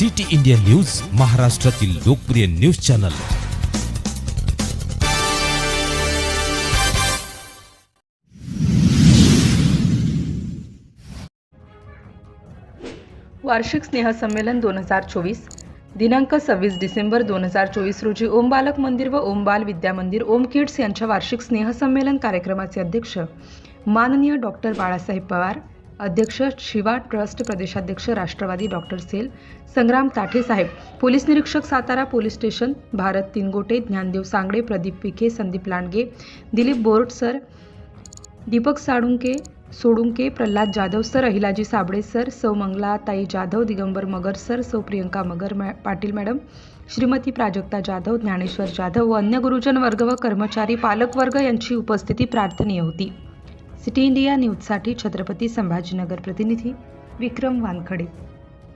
City India news महाराष्ट्रातील लोकप्रिय news channel. वार्षिक स्नेहसंमेलन दोन हजार चोवीस दिनांक सव्वीस डिसेंबर दोन हजार चोवीस रोजी ओम बालक मंदिर व ओम बाल विद्या मंदिर ओम किड्स यांच्या वार्षिक स्नेहसंमेलन कार्यक्रमाचे अध्यक्ष माननीय डॉक्टर बाळासाहेब पवार अध्यक्ष शिवा ट्रस्ट प्रदेशाध्यक्ष राष्ट्रवादी डॉक्टर सेल संग्राम ताठे साहेब पोलीस निरीक्षक Satara police station Bharat Tingote Dnyandev Sangade Pradeep Vikhe Sandeep Landge Dilip Borat sir Deepak Salunke Sodunke Pralhad Jadhav sir Ahilaji Sable sir सौ मंगलाताई जाधव दिगंबर मगर सर सौ प्रियंका मगर मॅ पाटील मॅडम श्रीमती प्राजक्ता जाधव ज्ञानेश्वर जाधव व अन्य गुरुजन वर्ग व कर्मचारी पालक वर्ग यांची उपस्थिती प्रार्थनीय होती. सिटी इंडिया न्यूजसाठी छत्रपती संभाजीनगर प्रतिनिधी विक्रम वानखडे.